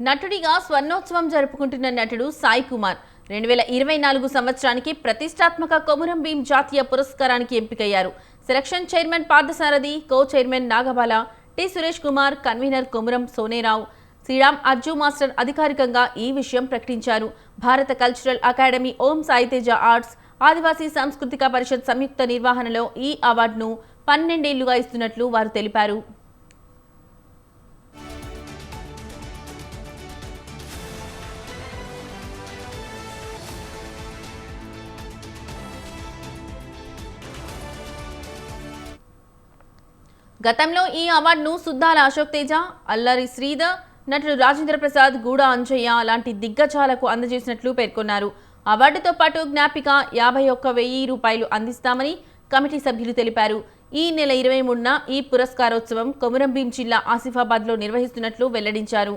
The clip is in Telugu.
నటుడిగా స్వర్ణోత్సవం జరుపుకుంటున్న నటుడు సాయి కుమార్ రెండు వేల ఇరవై నాలుగు సంవత్సరానికి ప్రతిష్టాత్మక కొమురం భీం జాతీయ పురస్కారానికి ఎంపికయ్యారు. Selection chairman Parthasarathi co chairman Nagabala T Suresh Kumar convener Komuram Sonerao Sriram Ajju master అధికారికంగా ఈ విషయం ప్రకటించారు. భారత cultural academy Om Saiteja arts Adivasi సాంస్కృతిక పరిషత్ సంయుక్త నిర్వహణలో ఈ అవార్డును పన్నెండేళ్ళుగా ఇస్తున్నట్లు వారు తెలిపారు. గతంలో ఈ అవార్డును సుద్దాల అశోక్ తేజ అల్లరి శ్రీధర్ నటుడు రాజేంద్ర ప్రసాద్ గూడ అంజయ్య లాంటి దిగ్గజాలకు అందజేసినట్లు పేర్కొన్నారు. అవార్డుతో పాటు జ్ఞాపిక యాభై ఒక్క వెయ్యి రూపాయలు అందిస్తామని కమిటీ సభ్యులు తెలిపారు. ఈ నెల ఇరవై మూడున ఈ పురస్కారోత్సవం కొమురంభీం జిల్లా ఆసిఫాబాద్లో నిర్వహిస్తున్నట్లు వెల్లడించారు.